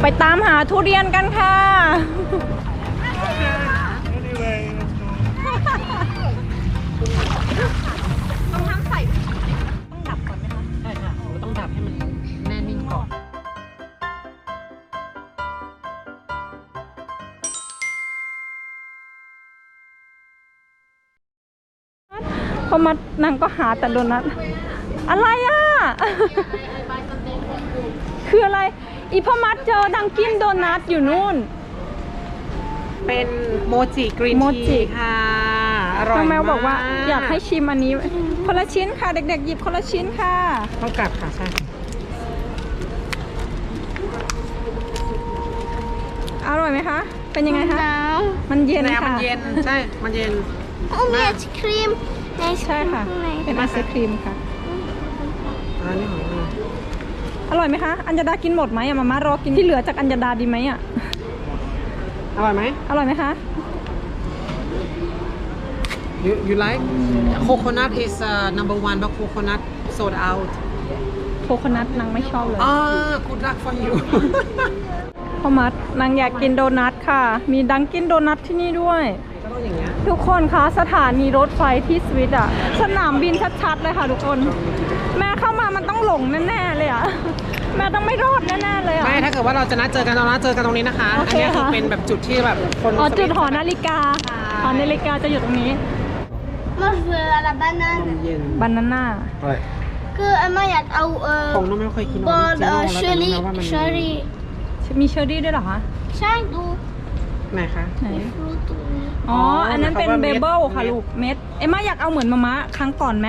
ไปตามหาทุเรียนกันค่ะ ต้องทำใส่ต้องดับก่อนไหมคะ ใช่ค่ะเราต้องดับให้มันแน่นิ่งก่อน พอมานางก็หาแต่โดนัทอะไรอะ คืออะไร อีพ่อมัดเจอดังกินโดนัทอยู่นู่น เป็นโมจิกรีนโมจิ ทีค่ะอร่อยน้องแมวมากบอกว่าอยากให้ชิมอันนี้คนละชิ้นค่ะ เด็กๆ หยิบคนละชิ้นค่ะ ต้องกลับค่ะใช่อร่อยไหมคะ เป็นยังไงคะหนาวมันเย็นแนวมัค่ะ นเย็นใช่มันเย็นโอ้มีไอศครีมไอศคใช่รีมค่ะ ข้างในเป็นไอศครีมค่ะอันนี้ของเรา อร่อยไหมคะ อัญญาดากินหมดไหมอะมามารอกินที่เหลือจากอัญญาดาดีไหมอะอร่อยไหม อร่อยไหมคะ you you like coconut is uh, number one but coconut sold out โคโคนัทนางไม่ชอบเลยอ่า good luck for you พ่อมัดนางอยากกินโดนัทค่ะ มีดังกินโดนัทที่นี่ด้วย ก็ต้องอย่างเงี้ย ทุกคนคะสถานีรถไฟที่สวิตอะสนามบินชัดๆเลยค่ะทุกคน แม่เข้ามามันต้องหลงแน่ๆเลยอะแม่ต้องไม่รอดแน่ๆเลยอะ ไม่ถ้าเกิดว่าเราจะนัดเจอกันเรานัดเจอกันตรงนี้นะคะ โออัเคนนี้คือค่ะ เป็นแบบจุดที่แบบคนอ๋อสวิตจุดหอนาฬิกาใช่หอนาฬิกาจะอยู่ตรงนี้มาเฟือละบ้านนั่นนมเย็นบานาน่าคืออาม่าอยากเอาเอ่อของน้องไม่เคยกินบอลจริงเอ่อๆเชอรี่แล้วแต่น้องว่ามันเชอรี่ มีเชอร์รี่ด้วยเหรอคะ ใช่ดู ไหนคะไหนรู้ตัวนี้อ๋ออ๋ออัอันนั้นเป็นหมายเบความว่าเม็ดเบิลค่ะเม็ดลูก เม็ด เอ็มม่าอยากเอาเหมือนมะมะครั้งก่อนไหม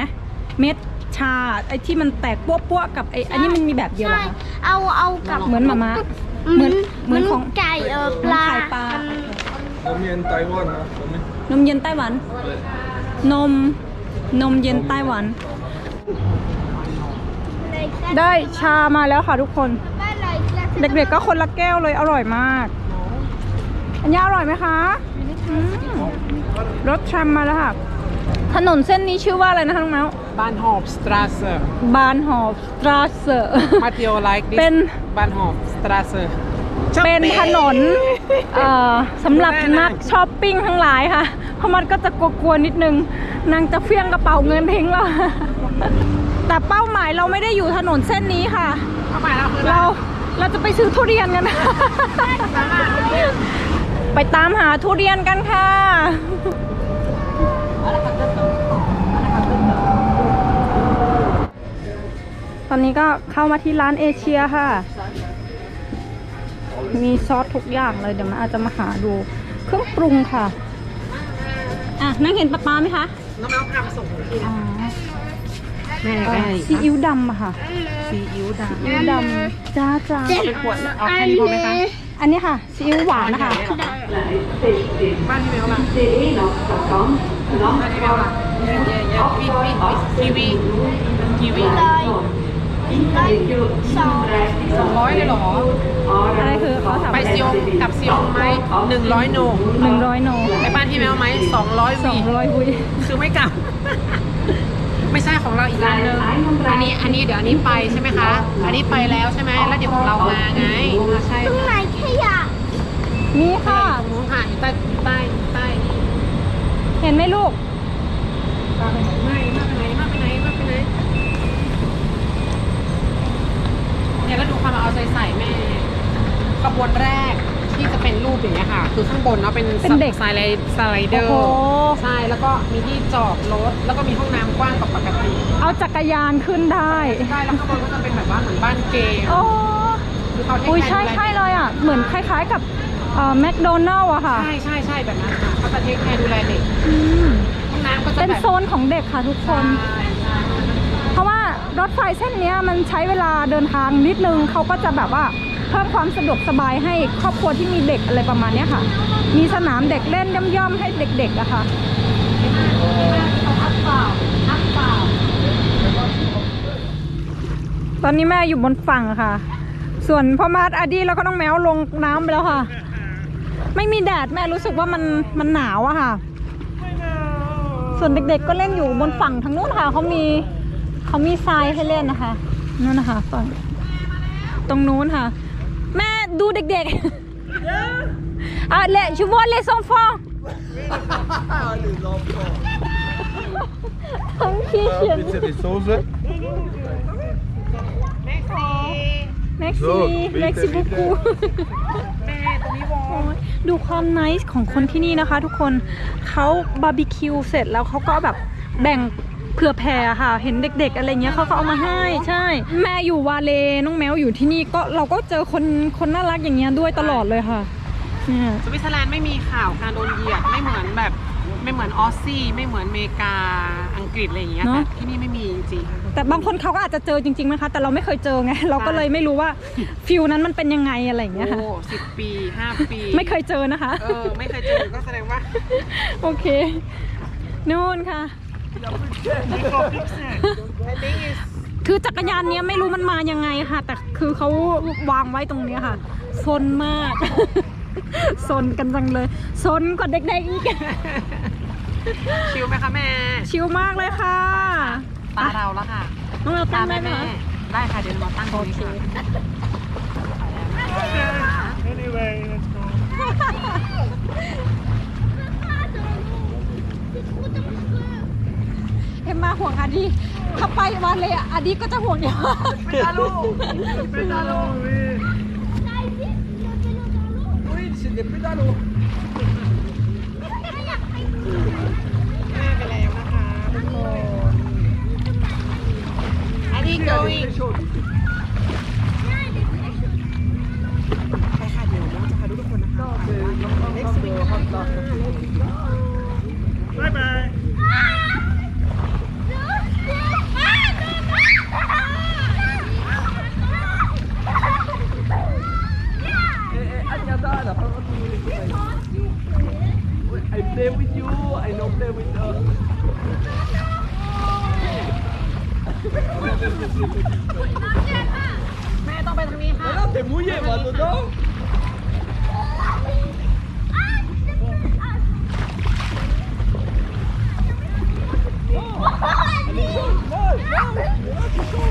เม็ดชาไอ้ที่มันแตกปั้วๆกับไอ้อันนี้มันมีแบบเดียวเหรอใช่คะเอาเอากับเหมือนมะมะเหมือนเหเหมืมืออนนของไก่เอ่อเหปมือนลาไข่ปลาอันผมเรียนไต้หวันนะผมไม่นมเย็นไต้หวัน นม นมเย็นไต้หวัน ได้ชามาแล้วค่ะทุกคน เด็กๆก็คนละแก้วเลยอร่อยมาก อันนี้อร่อยไหมคะอืมรสแทรมมาแล้วค่ะ ถนนเส้นนี้ชื่อว่าอะไรนะคะน้องแมวบ้านหอบสตราเซอร์บานหอบสตราเซอร์มาเทียวไลค์ดิเป็นบ้านหอบสตราเซอร์เป็นถนนเอ่อสำหรับนักช้อปปิ้งทั้งหลายค่ะ เพราะมันก็จะกลัวๆนิดนึง นางจะเฟี้ยงกระเป๋าเงินทิ้งแล้ว แต่เป้าหมายเราไม่ได้อยู่ถนนเส้นนี้ค่ะ เข้าไปแล้วคือเราเราจะไปซื้อทุเรียนกัน ไปตามหาทุเรียนกันค่ะ ตอนนี้ก็เข้ามาที่ร้านเอเชียค่ะ มีซอสทุกอย่างเลย เดี๋ยวมาอาจจะมาหาดู เครื่องปรุงค่ะ อะ นั่งเห็นปลาปลาไหมคะน้องแมวพามาส่งถึงที่อ๋อแม่เอ่แม่อซีอิ๊วดำอะค่ะ ซีอิ๊วดำซีอิ๊วดำจ้าจ้าเป็นขวดแล้วเอาแค่นี้พอไหมคะ อันนี้ค่ะซีอิ๊วหวานนะคะบ้านที่แมวล่ะบ้านที่แมวล่ะเย่เย่เย่วีวีวีกีวีร้อยร้อยสองสองร้อยเลยเหรออะไรคือเขาถามไปซียงกับซียงไหมหนึ่งร้อยโนหนึ่งร้อยโนไปบ้านที่แมวไหมสองร้อยสอวีงร้อยวุยคือไม่กลับ ไม่ใช่ของเราอีกร้านหนึงอันนี้อันนี้เดี๋ยวอันนี้ไปใช่ไหมคะ อันนี้ไปแล้วใช่ไหมแล้วเดี๋ยวของเรามาไงอ่าใช่ตรงไหนขยะนี่ค่ะตรงนู้นค่ะอยู่ใต้ใต้ใต้เห็นไหมลูกไม่มาไปไหนมาไปไหนมาไปไหนเนี่ยแล้วดูความเอาใจใส่แม่ขบวนแรก ที่จะเป็นรูปอย่างเงี้ยค่ะ คือข้างบนเนาะเป็นเป็นเด็ก สไลด์สไลเดอโอ้ร์โหใช่แล้วก็มีที่จอดรถแล้วก็มีห้องน้ำกว้างกว่าปกติเอาจักรยานขึ้นได้ใช่แล้วข้างบนก็จะเป็นแบบว่าเหมือนบ้านเกมโอ้คือเขาเทคอุ้ยแคใช่ร์ดูแลใช่เลยอะ เหมือนคล้ายๆกับเอ่อแมคโดนัลล์อะค่ะใช่ใช่ใช่แบบนั้นค่ะเขาจะเทคแคร์ดูแลเด็กอืมห้องน้ำก็จะเป็นแบบโซนของเด็กค่ะทุกคน ใช่ใช่เพราะว่ารถไฟเส้นเนี้ยมันใช้เวลาเดินทางนิดนึงเขาก็จะแบบว่า เพิ่มความสะดวกสบายให้ครอบครัวที่มีเด็กอะไรประมาณนี้ค่ะ มีสนามเด็กเล่นย่อมๆให้เด็กๆอะค่ะตอนนี้แม่อยู่บนฝั่งค่ะ ส่วนพ่อมาดอาดีแล้วก็น้องแมวลงน้ำไปแล้วค่ะ ไม่มีแดดแม่รู้สึกว่ามันมันหนาวอะค่ะ ส่วนเด็กๆก็เล่นอยู่บนฝั่งทางนู้นค่ะเขามีเขามีทรายให้เล่นนะคะนู่นนะคะฝั่งตรงนู้นค่ะ ดูเด็กๆอะเลชูวอเลซองฟองทั้งขี้เขียน Bitte die Soße. แม็กซี่แม็กโซ่ซี่บิแม็กเตซี่บิบุเตกูแม่ตรงนี้วอโอ้ยดูความไนส์ของคนที่นี่นะคะทุกคนเขาบาร์บีคิวเสร็จแล้วเขาก็แบบแบ่ง เผื่อแผ่ค่ะ เห็นเด็ก ๆ อะไรเงี้ยเขาก็เอามาให้ใช่ แม่อยู่วาเลน้องแมวอยู่ที่นี่ก็เราก็เจอคนคนน่ารักอย่างเงี้ยด้วยตลอดเลยค่ะเนี่ยสวิตเซอร์แลนด์ไม่มีข่าวการโดนเหยียดไม่เหมือนแบบไม่เหมือนออสซี่ไม่เหมือนอเมริกาอังกฤษอะไรอย่างเงี้ยแต่ที่นี่ไม่มีจริงแต่บางคนเขาก็อาจจะเจอจริงๆนะคะ แต่เราไม่เคยเจอไงเราก็เลยไม่รู้ว่าฟิลนั้นมันเป็นยังไงอะไรอย่างๆเงี้ยค่ะโอ้สิบปีห้าปี ไม่เคยเจอนะคะเออไม่เคยเจอก็แสดงว่า โอเค นู่นค่ะ คือจักรยานเนี้ยไม่รู้มันมายังไงค่ะ แต่คือเขาวางไว้ตรงเนี้ยค่ะซนมากซนกันจังเลยซนกว่าเด็กๆอีกชิลไหมคะแม่ ชิลมากเลยค่ะตาเราแล้วค่ะน้องเราตาตั้งได้แม่ไหมแม่คะได้ค่ะเดี๋ยวเราตั้งตรงนี้ค่ะ Anyway, let's go. เอ็มมาห่วงอาดีถ้าไปวันเลยอะอาดีก็จะห่วงเดียว Pédalo Pédalo, oui Oui, c'est des pédalos แม่ไปแล้วนะคะทุกคนอันนี้ Elle est going I play with you I don't play with her แม่ต้องไปทางนี้ค่ะ Mais là t'es mouillé va dedans Elle est chaude Non,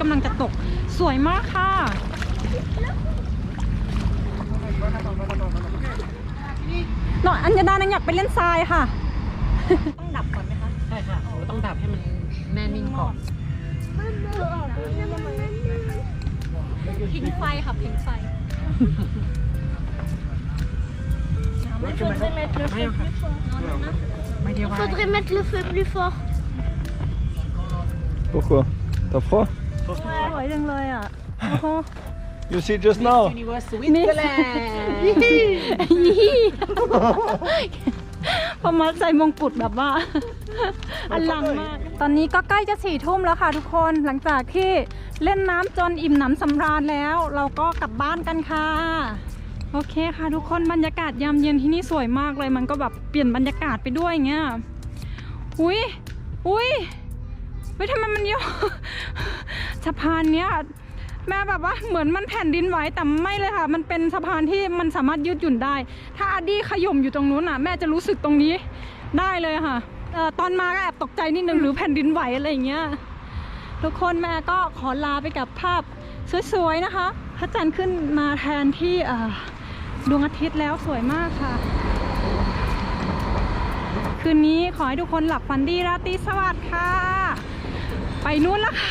กำลังจะตกสวยมากค่ะ หน่อยอัญญาดานังอยากไปเล่นทรายค่ะ ต้องดับก่อนไหมคะ ใช่ค่ะโอ้ต้องดับให้มันแน่นิ่งก่อนพิงไฟค่ะพิงไฟไม่ค่ะไม่เดียว Faudrait mettre le feu plus fort. Pourquoi T'as froid ส วยจังเลยอะ โอ้โห You see just now ยูนิเวอร์สวิตเซอร์แลนด์ยี่พอมาใส่มงกุฎแบบว่าอลังมาก ตอนนี้ก็ใกล้จะสี่ทุ่มแล้วค่ะทุกคนหลังจากที่เล่นน้ำจนอิ่มหนำสำราญแล้ว เราก็กลับบ้านกันค่ะ โอเคค่ะทุกคนบรรยากาศยามเย็นที่นี่สวยมากเลยมันก็แบบเปลี่ยนบรรยากาศไปด้วยอย่างเงี้ยอุ้ยอุ้ยเฮ้ยทำไมมันเยอะ สะพานเนี้ยแม่แบบว่าเหมือนมันแผ่นดินไหวแต่ไม่เลยค่ะ มันเป็นสะพานที่มันสามารถยืดหยุ่นได้ ถ้าอาดี้ขย่มอยู่ตรงนู้นอะแม่จะรู้สึกตรงนี้ได้เลยค่ะเอ่อตอนมาก็แอบตกใจนิดนึงหรือแผ่นดินไหวอะไรอย่างเงี้ยทุกคนแม่ก็ขอลาไปกับภาพสวยๆนะคะพระจันทร์ขึ้นมาแทนที่เอ่อดวงอาทิตย์แล้วสวยมากค่ะ คืนนี้ขอให้ทุกคนหลับฝันดีราตรีสวัสดิ์ค่ะ ไปนู่นแล้วค่ะ